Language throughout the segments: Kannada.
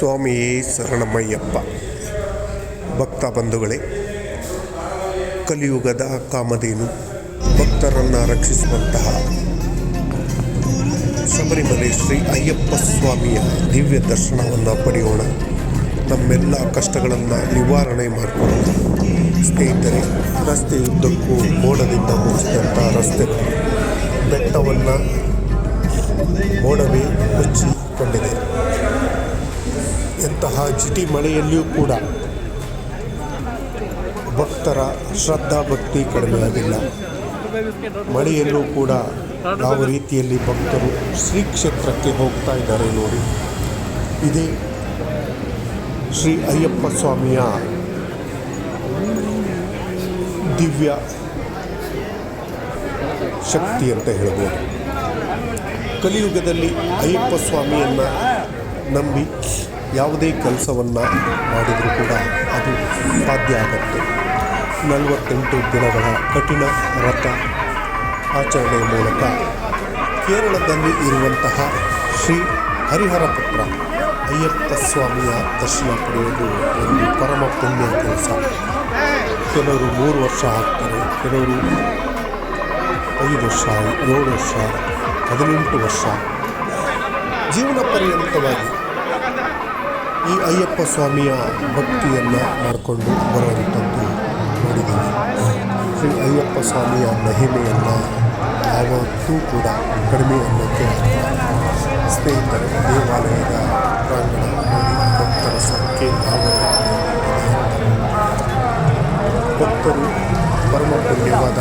ಸ್ವಾಮಿಯೇ ಶರಣಮಯ್ಯಪ್ಪ. ಭಕ್ತ ಬಂಧುಗಳೇ, ಕಲಿಯುಗದ ಕಾಮಧೇನು, ಭಕ್ತರನ್ನು ರಕ್ಷಿಸುವಂತಹ ಶಬರಿಮಲೆ ಶ್ರೀ ಅಯ್ಯಪ್ಪ ಸ್ವಾಮಿಯ ದಿವ್ಯ ದರ್ಶನವನ್ನು ಪಡೆಯೋಣ. ನಮ್ಮೆಲ್ಲ ಕಷ್ಟಗಳನ್ನು ನಿವಾರಣೆ ಮಾಡಿಕೊಳ್ಳೋಣ. ಸ್ನೇಹಿತರೆ ರಸ್ತೆಯುದ್ದಕ್ಕೂ ಮೋಡದಿಂದ ಮುಚ್ಚಿದಂಥ ರಸ್ತೆಗಳು ಬೆಟ್ಟವನ್ನು ಮೋಡವೇ ಮುಚ್ಚಿಕೊಂಡಿದೆ. ಎಂತಹ ಜಿಟಿ ಮಳೆಯಲ್ಲಿಯೂ ಕೂಡ ಭಕ್ತರ ಶ್ರದ್ಧಾ ಭಕ್ತಿ ಕಡಿಮೆಯಾಗಿಲ್ಲ. ಮಳೆಯಲ್ಲೂ ಕೂಡ ಯಾವ ರೀತಿಯಲ್ಲಿ ಭಕ್ತರು ಶ್ರೀ ಕ್ಷೇತ್ರಕ್ಕೆ ಹೋಗ್ತಾ ಇದ್ದಾರೆ ನೋಡಿ. ಇದೇ ಶ್ರೀ ಅಯ್ಯಪ್ಪ ಸ್ವಾಮಿಯ ದಿವ್ಯ ಶಕ್ತಿ ಅಂತ ಹೇಳ್ಬೋದು. ಕಲಿಯುಗದಲ್ಲಿ ಅಯ್ಯಪ್ಪ ಸ್ವಾಮಿಯನ್ನು ನಂಬಿ ಯಾವುದೇ ಕೆಲಸವನ್ನು ಮಾಡಿದರೂ ಕೂಡ ಅದು ಸಾಧ್ಯ ಆಗುತ್ತೆ. ನಲವತ್ತೆಂಟು ದಿನಗಳ ಕಠಿಣ ವ್ರತ ಆಚರಣೆಯ ಮೂಲಕ ಕೇರಳದಲ್ಲಿ ಇರುವಂತಹ ಶ್ರೀ ಹರಿಹರ ಪುತ್ರ ಅಯ್ಯಪ್ಪ ಸ್ವಾಮಿಯ ದರ್ಶನ ಪಡೆಯುವುದು ಒಂದು ಪರಮ ಪುಣ್ಯ ಕೆಲಸ. ಕೆಲವರು ಮೂರು ವರ್ಷ ಆಗ್ತಾರೆ, ಕೆಲವರು ಐದು ವರ್ಷ, ಏಳು ವರ್ಷ, ಹದಿನೆಂಟು ವರ್ಷ. ಜೀವನ ಪರ್ಯಂತವಾಗಿ ಈ ಅಯ್ಯಪ್ಪ ಸ್ವಾಮಿಯ ಭಕ್ತಿಯನ್ನು ಮಾಡಿಕೊಂಡು ಬರುವಂಥದ್ದು ನೋಡಿದ್ದೀವಿ ಶ್ರೀ ಅಯ್ಯಪ್ಪ ಸ್ವಾಮಿಯ ಮಹಿಮೆಯನ್ನು ಯಾವತ್ತೂ ಕೂಡ ಕಡಿಮೆ ಅನ್ನೋಕ್ಕೆ ಸ್ನೇಹಿತರು, ದೇವಾಲಯದ ಪ್ರಾಂಗಣ ಭಕ್ತರ ಸಂಖ್ಯೆ. ಭಕ್ತರು ಪರಮ ಪುಣ್ಯವಾದ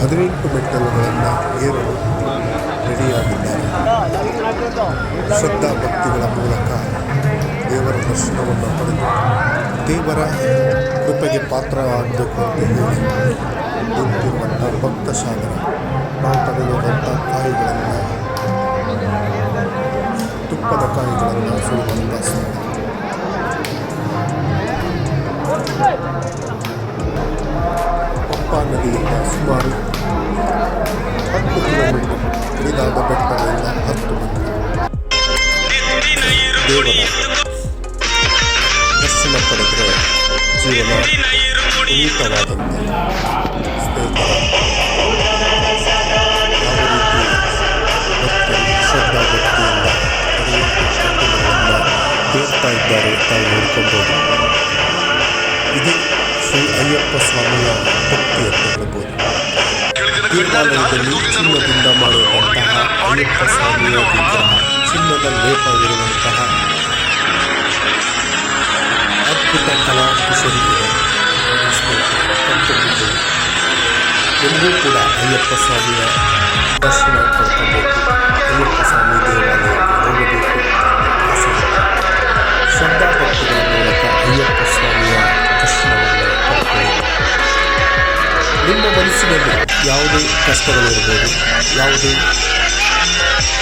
ಹದಿನೆಂಟು ಮೆಟ್ಟಲುಗಳನ್ನು ಏರಲು ರೆಡಿಯಾಗಿದ್ದಾರೆ. ಶ್ರದ್ಧಾ ಭಕ್ತಿಗಳ ಮೂಲಕ ದೇವರ ದರ್ಶನವನ್ನು ಪಡೆದು ದೇವರ ಕೃಪೆಗೆ ಪಾತ್ರರಾಗಬೇಕು ಅಂತ ಹೇಳಿ ನಿಂತಿರುವಂಥ ಭಕ್ತ ಸಾಗರ ನಾವು ತಡೆದಂಥ ಕಾಯಿಗಳನ್ನು, ತುಪ್ಪದ ಕಾಯಿಗಳನ್ನು ಸುಡುವಂಥ ಸ್ಥಳ ಪಂಪಾ ನದಿಯಿಂದ ಸುಮಾರು ಪಡೆದರೆ ಜೀವನ ಉನ್ನತವಾದಂತೆ ಸ್ನೇಹಿತರ ಯಾವ ರೀತಿ ಭಕ್ತರು ಶ್ರದ್ಧಾ ಭಕ್ತಿಯಿಂದ ಹದಿನೆಂಟು ಶ್ಲೋಕಗಳನ್ನು ತೀರ್ತಾ ಇದ್ದಾರೆ ತಾವು ನೋಡ್ಕೊಬೋದು ಇದು ಶ್ರೀ ಅಯ್ಯಪ್ಪ ಸ್ವಾಮಿಯ ಭಕ್ತಿ ಅಂತ ಹೇಳ್ಬೋದು ದೇವಾಲಯದಲ್ಲಿ ಚಿನ್ನದಿಂದ ಮಾಡಿರುವಂತಹ ಅಯ್ಯಪ್ಪ ಸ್ವಾಮಿಯ ವಿಗ್ರಹ ಚಿನ್ನದ ಲೇಪ ಇರುವಂತಹ ಎಲ್ಲರೂ ಕೂಡ ಅಯ್ಯಪ್ಪ ಸ್ವಾಮಿಯ ದರ್ಶನ ಪಡ್ಕೋಬೇಕು ಅಯ್ಯಪ್ಪ ಸ್ವಾಮಿ ದೇವಾಲಯಕ್ಕೆ ಹೋಗಬೇಕು ಆಸೆ. ಶ್ರದ್ಧಾ ಭಕ್ತಿಗಳ ಮೂಲಕ ಅಯ್ಯಪ್ಪ ಸ್ವಾಮಿಯ ದರ್ಶನವನ್ನು ಪಡ್ಕೊಳ್ಳಿ ನಿಮ್ಮ ಮನಸ್ಸಿನಲ್ಲಿ ಯಾವುದೇ ಕಷ್ಟಗಳಿರ್ಬೋದು, ಯಾವುದೇ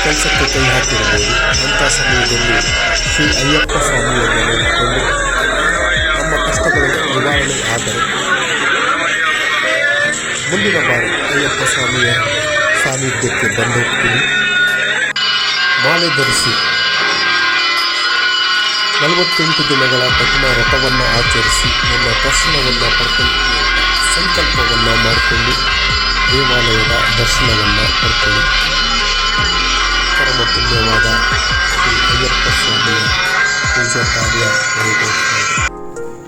ಕೆಲಸಕ್ಕೆ ಕೈ ಹಾಕಿರ್ಬೋದು, ಅಂಥ ಸಮಯದಲ್ಲಿ ಶ್ರೀ ಅಯ್ಯಪ್ಪ ಸ್ವಾಮಿಯನ್ನು ನೋಡಿಕೊಂಡು ನಮ್ಮ ಕಷ್ಟಗಳು ನಿವಾರಣೆ ಆದರೆ ಮುಂದಿನ ಬಾರಿ ಅಯ್ಯಪ್ಪ ಸ್ವಾಮಿಯ ಸಾನ್ನಿಧ್ಯಕ್ಕೆ ಬಂದು ಹೋಗ್ತೀನಿ ಮಾಲೆ ಧರಿಸಿ ನಲವತ್ತೆಂಟು ದಿನಗಳ ಕಠಿಣ ರಥವನ್ನು ಆಚರಿಸಿ ನನ್ನ ದರ್ಶನವನ್ನು ಪಡ್ಕೊಂಡು ಸಂಕಲ್ಪವನ್ನು ಮಾಡಿಕೊಂಡು ದೇವಾಲಯದ ದರ್ಶನವನ್ನು ಪಡ್ಕೊಳ್ಳಿ. ಪರಮ ಪುಣ್ಯವಾದ ಶ್ರೀ ಅಯ್ಯಪ್ಪ ಸ್ವಾಮಿಯ ಪೂಜಾ ಕಾರ್ಯ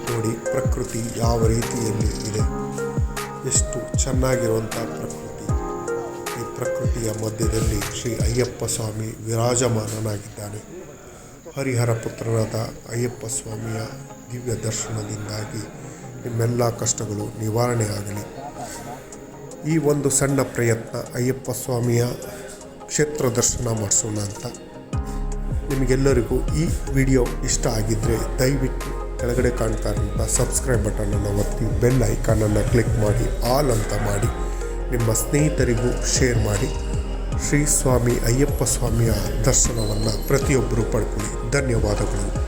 ನೋಡಿ, ಪ್ರಕೃತಿ ಯಾವ ರೀತಿಯಲ್ಲಿ ಇದೆ. ಚೆನ್ನಾಗಿರುವಂಥ ಪ್ರಕೃತಿ. ಈ ಪ್ರಕೃತಿಯ ಮಧ್ಯದಲ್ಲಿ ಶ್ರೀ ಅಯ್ಯಪ್ಪ ಸ್ವಾಮಿ ವಿರಾಜಮಾನನಾಗಿದ್ದಾನೆ. ಹರಿಹರ ಪುತ್ರನಾದ ಅಯ್ಯಪ್ಪ ಸ್ವಾಮಿಯ ದಿವ್ಯ ದರ್ಶನದಿಂದಾಗಿ ನಿಮ್ಮೆಲ್ಲ ಕಷ್ಟಗಳು ನಿವಾರಣೆ ಆಗಲಿ. ಈ ಒಂದು ಸಣ್ಣ ಪ್ರಯತ್ನ ಅಯ್ಯಪ್ಪ ಸ್ವಾಮಿಯ ಕ್ಷೇತ್ರ ದರ್ಶನ ಮಾಡಿಸೋಣ ಅಂತ ನಿಮಗೆಲ್ಲರಿಗೂ ಈ ವಿಡಿಯೋ ಇಷ್ಟ ಆಗಿದ್ದರೆ ದಯವಿಟ್ಟು ಕೆಳಗಡೆ ಕಾಣ್ತಾ ಇರುವಂಥ ಸಬ್ಸ್ಕ್ರೈಬ್ ಬಟನನ್ನು ಒತ್ತಿ ಬೆಲ್ ಐಕಾನನ್ನು ಕ್ಲಿಕ್ ಮಾಡಿ ಆಲ್ ಅಂತ ಮಾಡಿ, ನಿಮ್ಮ ಸ್ನೇಹಿತರಿಗೂ ಶೇರ್ ಮಾಡಿ. ಶ್ರೀ ಸ್ವಾಮಿ ಅಯ್ಯಪ್ಪ ಸ್ವಾಮಿಯ ದರ್ಶನವನ್ನು ಪ್ರತಿಯೊಬ್ಬರೂ ಪಡ್ಕೊಳ್ಳಿ. ಧನ್ಯವಾದಗಳು.